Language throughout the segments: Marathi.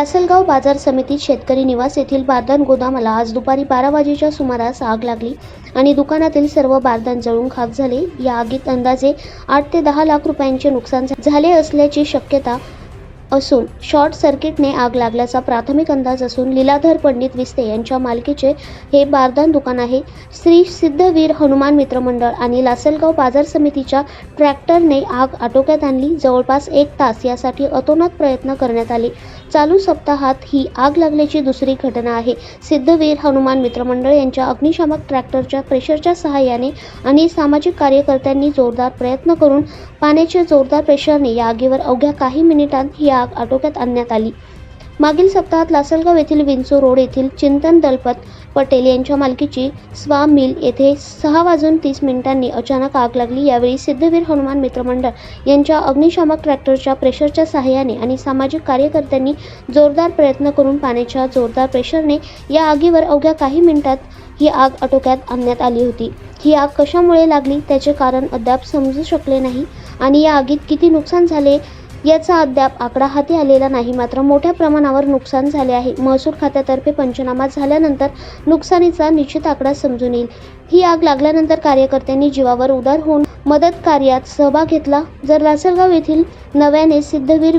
लासलगाव बाजार समितीत शेतकरी निवास येथील बारदान गोदामाला आज दुपारी बारा वाजेच्या सुमारास आग लागली आणि दुकानातील सर्व बारदान जळून खाक झाले. या आगीत अंदाजे आठ ते दहा लाख रुपयांचे नुकसान झाले असल्याची शक्यता असून शॉर्ट सर्किटने आग लागल्याचा प्राथमिक अंदाज असून लीलाधर पंडित विस्ते यांच्या मालकीचे हे बारदान दुकान आहे. श्री सिद्धवीर हनुमान मित्र मंडळ आणि लासलगाव बाजार समितीच्या ट्रॅक्टरने आग आटोक्यात आणली. जवळपास एक तास यासाठी अतोनात प्रयत्न करण्यात आले. चालू सप्ताहात ही आग लागल्याची दुसरी घटना आहे. सिद्धवीर हनुमान मित्र मंडळ यांच्या अग्निशामक ट्रॅक्टरच्या प्रेशरच्या सहाय्याने आणि सामाजिक कार्यकर्त्यांनी जोरदार प्रयत्न करून पाण्याच्या जोरदार प्रेशरने या आगीवर अवघ्या काही मिनिटांत ही आग आटोक्यात आणण्यात आली. मागील सप्ताहात लासलगाव येथील विंचू रोड येथील चिंतन दलपत पटेल यांच्या मालकीची स्वा मिल येथे सहा वाजून तीस मिनिटांनी अचानक आग लागली. यावेळी सिद्धवीर हनुमान मित्रमंडळ यांच्या अग्निशामक ट्रॅक्टरच्या प्रेशरच्या सहाय्याने आणि सामाजिक कार्यकर्त्यांनी जोरदार प्रयत्न करून पाण्याच्या जोरदार प्रेशरने या आगीवर अवघ्या काही मिनिटात ही आग आटोक्यात आणण्यात आली होती. ही आग कशामुळे लागली? त्याचे कारण अद्याप समजू शकले नाही. आणि या आगीत किती नुकसान झाले? याचा अद्याप आकडा हाती आलेला नाही. मात्र मोठ्या प्रमाणावर नुकसान झाले आहे. महसूल खात्यातर्फे पंचनामा झाल्यानंतर नुकसानीचा निश्चित आकडा समजून येईल. ही आग लागल्यानंतर कार्यकर्त्यांनी जीवावर उदार होऊन मदत कार्यात सहभाग घेतला. जर लासलगाव येथील नव्याने सिद्धवीर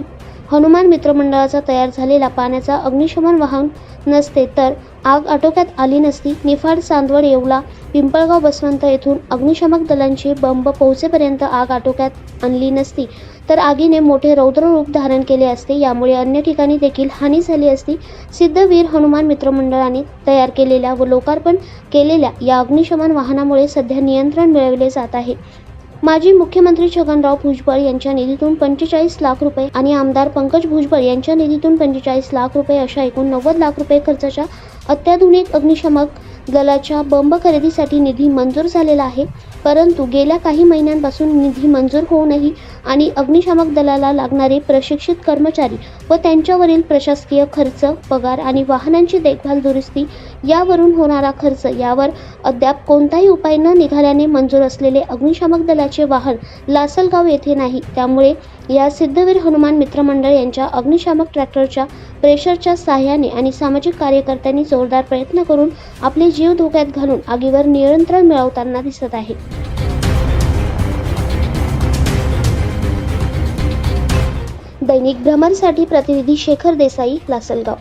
हनुमान मित्रमंडळाचा तयार झालेला पाण्याचा अग्निशमन वाहन नसते तर आग आटोक्यात आली नसती निफाड चांदवड येवला पिंपळगाव बसवंत येथून अग्निशमक दलांचे बंब पोहोचेपर्यंत आग आटोक्यात आणली नसती तर आगीने मोठे रौद्र रूप धारण केले असते यामुळे अन्य ठिकाणी देखील हानी झाली असती सिद्धवीर हनुमान मित्रमंडळाने तयार केलेल्या व लोकार्पण केलेल्या या अग्निशमन वाहनामुळे सध्या नियंत्रण मिळवले जात आहे. माजी मुख्यमंत्री छगनराव भुजबळ यांच्या निधीतून पंचेचाळीस लाख रुपये आणि आमदार पंकज भुजबळ यांच्या निधीतून पंचेचाळीस लाख रुपये अशा एकूण नव्वद लाख रुपये खर्चाच्या अत्याधुनिक अग्निशमक दलाच्या बंब खरेदीसाठी निधी मंजूर झालेला आहे. परंतु गेल्या काही महिन्यांपासून निधी मंजूर होऊनही आणि अग्निशामक दलाला लागणारे प्रशिक्षित कर्मचारी व त्यांच्यावरील प्रशासकीय खर्च पगार आणि वाहनांची देखभाल दुरुस्ती यावरून होणारा खर्च यावर अद्याप कोणताही उपाय न निघाल्याने मंजूर असलेले अग्निशामक दलाचे वाहन लासलगाव येथे नाही. त्यामुळे या सिद्धवीर हनुमान मित्रमंडळ यांच्या अग्निशामक ट्रॅक्टरच्या प्रेशरच्या सहाय्याने आणि सामाजिक कार्यकर्त्यांनी जोरदार प्रयत्न करून आपले जीव धोक्यात घालून आगीवर नियंत्रण मिळवताना दिसत आहे. दैनिक भ्रमणसाठी प्रतिनिधी शेखर देसाई लासलगाव.